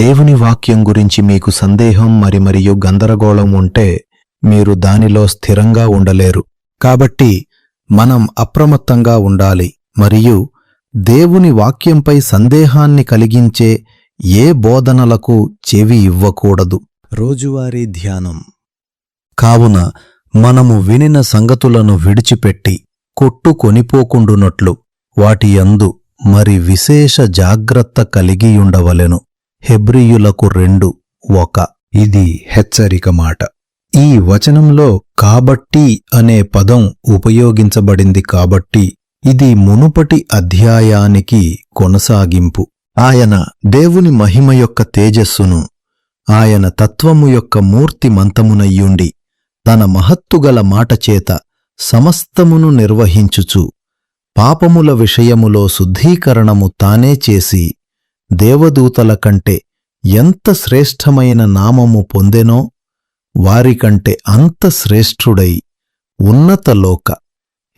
దేవుని వాక్యం గురించి మీకు సందేహం మరి మరియు గందరగోళం ఉంటే మీరు దానిలో స్థిరంగా ఉండలేరు. కాబట్టి మనం అప్రమత్తంగా ఉండాలి మరియు దేవుని వాక్యంపై సందేహాన్ని కలిగించే ఏ బోధనలకు చెవి ఇవ్వకూడదు. రోజువారీ ధ్యానం. కావున మనము వినిన సంగతులను విడిచిపెట్టి కొట్టు కొనిపోకుండునట్లు వాటి యందు మరి విశేష జాగ్రత్త కలిగియుండవలెను. హెబ్రియులకు రెండు ఒక. ఇది హెచ్చరిక మాట. ఈ వచనంలో కాబట్టి అనే పదం ఉపయోగించబడింది కాబట్టి ఇది మునుపటి అధ్యాయానికి కొనసాగింపు. ఆయన దేవుని మహిమ యొక్క తేజస్సును ఆయన తత్వము యొక్క మూర్తి మంతమునయ్యుండి తన మహత్తుగల మాటచేత సమస్తమును నిర్వహించుచు పాపముల విషయములో శుద్ధీకరణము తానే చేసి దేవదూతల కంటే ఎంత శ్రేష్టమైన నామము పొందెనో వారికంటే అంత శ్రేష్ఠుడై ఉన్నత లోక.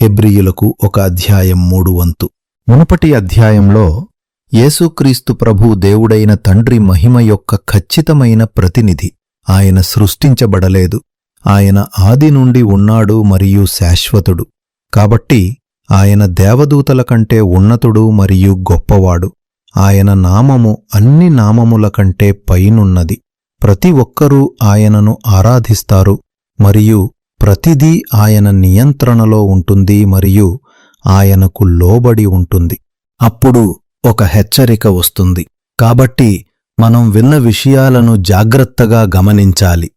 హెబ్రియులకు ఒక అధ్యాయం మూడు వంతు. మునుపటి అధ్యాయంలో యేసుక్రీస్తు ప్రభు దేవుడైన తండ్రి మహిమ యొక్క ఖచ్చితమైన ప్రతినిధి. ఆయన సృష్టించబడలేదు. ఆయన ఆది నుండి ఉన్నాడు మరియు శాశ్వతుడు. కాబట్టి ఆయన దేవదూతల కంటే ఉన్నతుడు మరియు గొప్పవాడు. ఆయన నామము అన్ని నామముల కంటే పైనున్నది. ప్రతి ఒక్కరూ ఆయనను ఆరాధిస్తారు మరియు ప్రతిదీ ఆయన నియంత్రణలో ఉంటుంది మరియు ఆయనకు లోబడి ఉంటుంది. అప్పుడు ఒక హెచ్చరిక వస్తుంది. కాబట్టి మనం విన్న విషయాలను జాగ్రత్తగా గమనించాలి.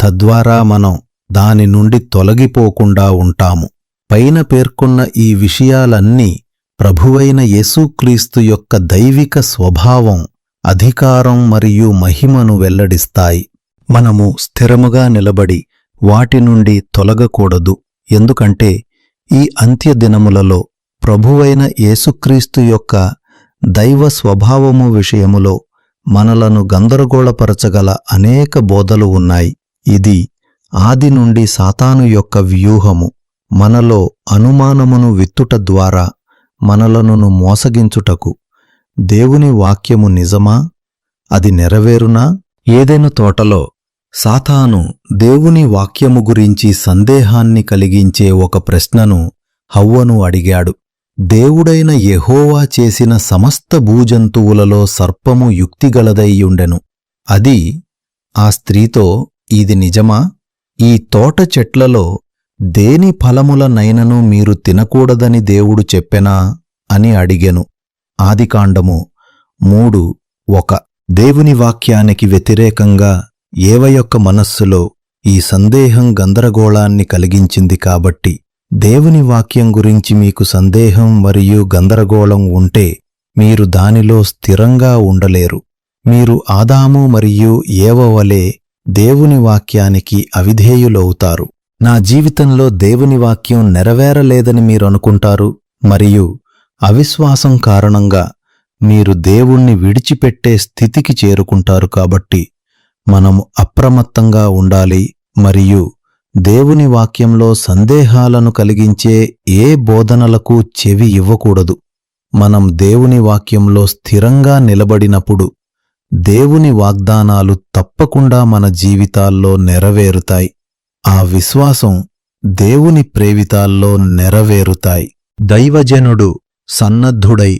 తద్వారా మనం దాని నుండి తొలగిపోకుండా ఉంటాము. పైన పేర్కొన్న ఈ విషయాలన్నీ ప్రభువైన యేసుక్రీస్తు యొక్క దైవిక స్వభావం అధికారం మరియు మహిమను వెల్లడిస్తాయి. మనము స్థిరముగా నిలబడి వాటి నుండి తొలగకూడదు. ఎందుకంటే ఈ అంత్యదినములలో ప్రభువైన యేసుక్రీస్తు యొక్క దైవ స్వభావము విషయములో మనలను గందరగోళపరచగల అనేక బోధలు ఉన్నాయి. ఇది ఆది నుండి సాతాను యొక్క వ్యూహము. మనలో అనుమానమును విత్తుట ద్వారా మనలను మోసగించుటకు దేవుని వాక్యము నిజమా? అది నెరవేరునా? ఏదైనా తోటలో సాతాను దేవుని వాక్యము గురించి సందేహాన్ని కలిగించే ఒక ప్రశ్నను హవ్వను అడిగాడు. దేవుడైన యెహోవా చేసిన సమస్త భూజంతువులలో సర్పము యుక్తిగలదయ్యుండెను. అది ఆ స్త్రీతో ఇది నిజమా? ఈ తోట చెట్లలో దేని ఫలములనైనను మీరు తినకూడదని దేవుడు చెప్పెనా అని అడిగెను. ఆదికాండము మూడు ఒక. దేవుని వాక్యానికి వ్యతిరేకంగా ఏవ యొక్క మనస్సులో ఈ సందేహం గందరగోళాన్ని కలిగించింది కాబట్టి దేవుని వాక్యం గురించి మీకు సందేహం మరియు గందరగోళం ఉంటే మీరు దానిలో స్థిరంగా ఉండలేరు. మీరు ఆదాము మరియు ఏవవలే దేవుని వాక్యానికి అవిధేయులవుతారు. నా జీవితంలో దేవుని వాక్యం నెరవేరలేదని మీరు అనుకుంటారు మరియు అవిశ్వాసం కారణంగా మీరు దేవుణ్ణి విడిచిపెట్టే స్థితికి చేరుకుంటారు కాబట్టి మనము అప్రమత్తంగా ఉండాలి మరియు దేవుని వాక్యంలో సందేహాలను కలిగించే ఏ బోధనలకు చెవి ఇవ్వకూడదు. మనం దేవుని వాక్యంలో స్థిరంగా నిలబడినప్పుడు దేవుని వాగ్దానాలు తప్పకుండా మన జీవితాల్లో నెరవేరుతాయి. ఆ విశ్వాసం దేవుని ప్రేవితాల్లో నెరవేరుతాయి. దైవజనుడు సన్నద్ధుడై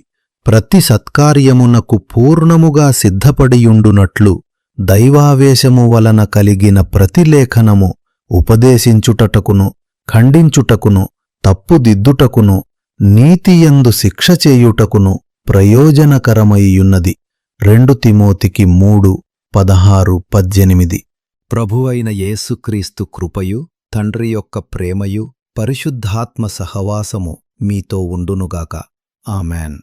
ప్రతి సత్కార్యమునకు పూర్ణముగా సిద్ధపడియుండునట్లు దైవావేశము వలన కలిగిన ప్రతిలేఖనము ఉపదేశించుటటకును ఖండించుటకును తప్పుదిద్దుటకును నీతియందు శిక్ష చేయుటకును ప్రయోజనకరమయ్యున్నది రెండు తిమోతికి మూడు పదహారు పద్దెనిమిది. ప్రభువైన యేసుక్రీస్తు కృపయు తండ్రి యొక్క ప్రేమయు పరిశుద్ధాత్మ సహవాసము మీతో ఉండునుగాక. ఆమెన్.